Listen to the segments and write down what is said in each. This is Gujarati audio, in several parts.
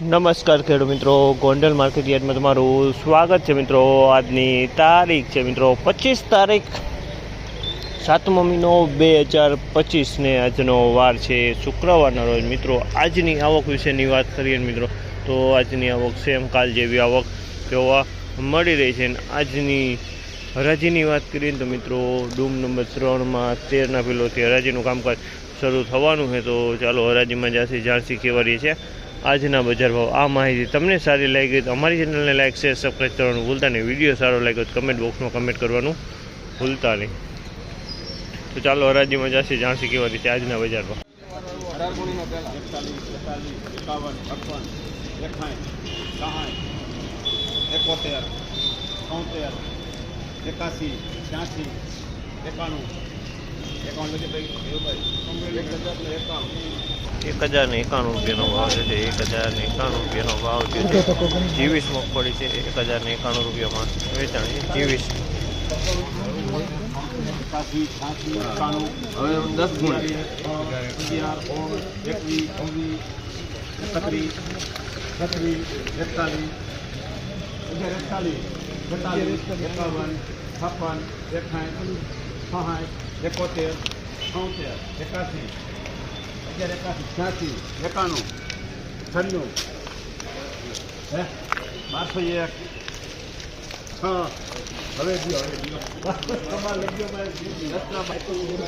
નમસ્કાર ખેડૂત મિત્રો, ગોંડલ માર્કેટ યાર્ડમાં તમારું સ્વાગત છે મિત્રો. આજની તારીખ છે મિત્રો, પચીસ તારીખ. સાતમો મહિનો બે હજાર પચીસને આજનો વાર છે, શુક્રવારના રોજ. મિત્રો, આજની આવક વિશેની વાત કરીએ મિત્રો, તો આજની આવક સેમ કાલ જેવી આવક જોવા મળી રહી છે. અને આજની હરાજીની વાત કરીએ તો મિત્રો, ડૂમ નંબર ત્રણમાં તેરના પેલોથી હરાજીનું કામકાજ શરૂ થવાનું છે, તો ચાલો હરાજીમાં જ્યાંથી જાણસી કેવારી છે આજના બજાર ભાવ, આ માહિતી તમને સારી લાગી તો અમારી ચેનલને લાઈક શેર સબસ્ક્રાઈબ કરવાનું ભૂલતા નહીં. વીડિયો સારો લાગ્યો તો કમેન્ટ બોક્સમાં કમેન્ટ કરવાનું ભૂલતા નહીં. તો ચાલો હરાજીમાં જશે જાણસી કેવા રીતે આજના બજાર ભાવ. એકોતેર એકાસી, છ્યાસી, એકાણું એક હજાર ને એકાણું એકાણું રૂપિયાનો ભાવ છે, એક હજાર ને એકાણું રૂપિયાનો ભાવ છે. જીવીસ મગફળી છે, એક હજાર ને એકાણું રૂપિયામાં વેચાણ છે એકાણું હવે દસ ગુણ. એકતાલીસ એકતાલીસ છપ્પન એકાઠ છાઠ એકોતેર છોતેર એકાસી, અગિયાર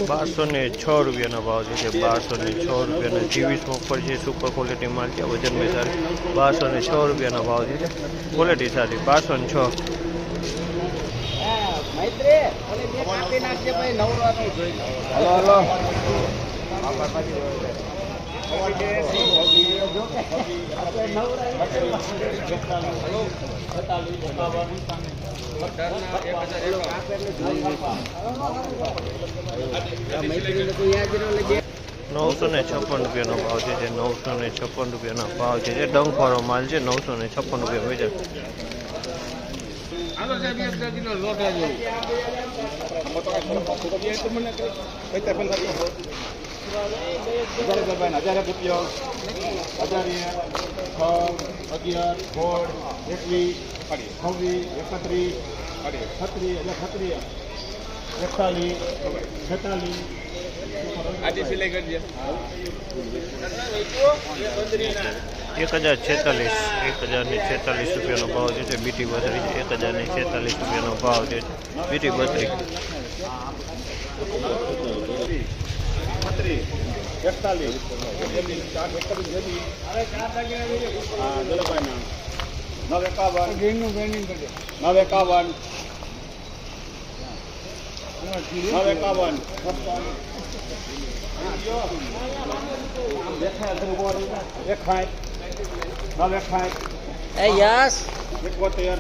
બારસો ને છ રૂપિયાનો ભાવ છે બારસો ને છ રૂપિયાનો જીવીસ મગફળી છે સુપર ક્વોલિટી માલ છે વજનમાં સારી. બારસો ને છ રૂપિયાનો ભાવ છે ક્વોલિટી સારી. બારસો ને છ. નવસો ને છપ્પન રૂપિયાનો ભાવ છે, જે નવસો ને છપ્પન રૂપિયાનો ભાવ છે, જે ડંખવાળો માલ છે, નવસો ને છપ્પન રૂપિયા વેચાણ આલો સાહેબ એક બે કિલો લોટ આવજો હજાર રૂપિયા હજાર અગિયાર સોળ એકવીસ છવ્વીસ એકત્રીસ છત્રીસ એટલે છત્રીસ એકતાલીસ છેતાલીસ આજે સિલાઈ કરજે એક હજાર છેતાલીસ એક હજારની છેતાલીસ રૂપિયાનો ભાવ છે. બીટી બત્રી એક હજારની છેતાલીસ રૂપિયાનો ભાવ છે. બીટી બત્રી નવ એકાવન નવ એકાવન નવ એકાઠ એ યસ એકોતેર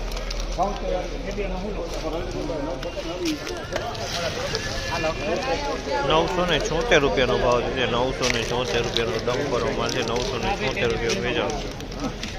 નવસો ને છોતેર રૂપિયાનો ભાવ છે નવસો ને છોતેર રૂપિયાનો ડંપરો માલ છે નવસો ને છોતેર રૂપિયા વેચાણ